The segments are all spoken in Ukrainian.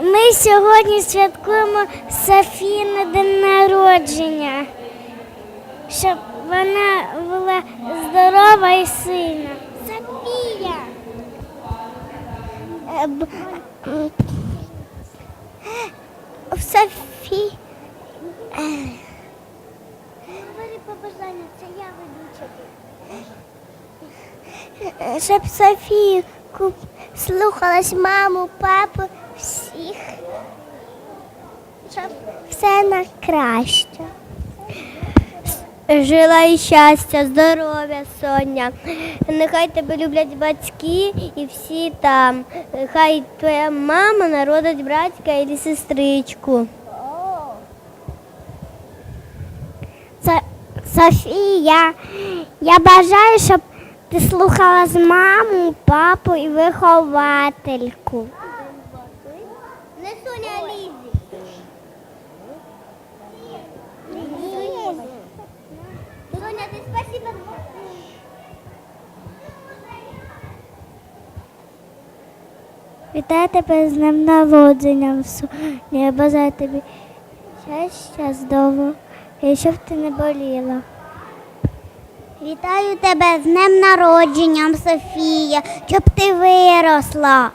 Ми сьогодні святкуємо Софійне день народження, щоб вона була здорова і сильна. Софія! Е, Софі. Говори побажання, це я ведуча. Щоб Софія слухалась маму, папу, всіх. Щоб все на краще. Жила і щастя, здоров'я, Соня. Нехай тебе люблять батьки і всі там. Хай твоя мама народить братика і сестричку. Софія, я бажаю, щоб ти слухала з маму, папу і виховательку. Не Соня, Лізі. Соня, ти спасибо. Вітаю тебе з днем народження. Я бажаю тобі щастя, здоров'я, щоб ти не боліла. Вітаю тебе з днем народженням, Софія, щоб ти виросла.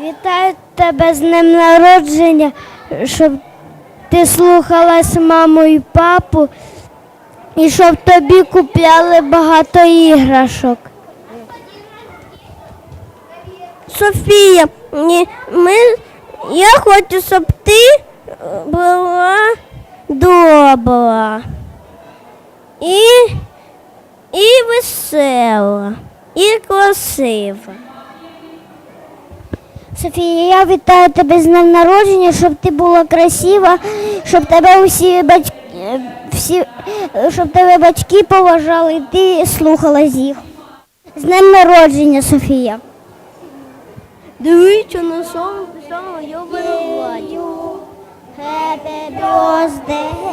Вітаю тебе з днем народження, щоб ти слухалась маму і папу, і щоб тобі купляли багато іграшок. Софія, ми, я хочу, щоб ти була добра і, і весела, і красива. Софія, я вітаю тебе з днем народження, щоб ти була красива, щоб тебе усі батьки, всі, щоб тебе батьки поважали, і ти слухалась їх. З днем народження, Софія. Дивіться на сон, писала я Happy birthday.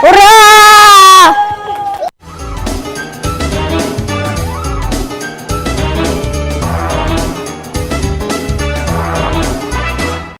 ¡Hurra!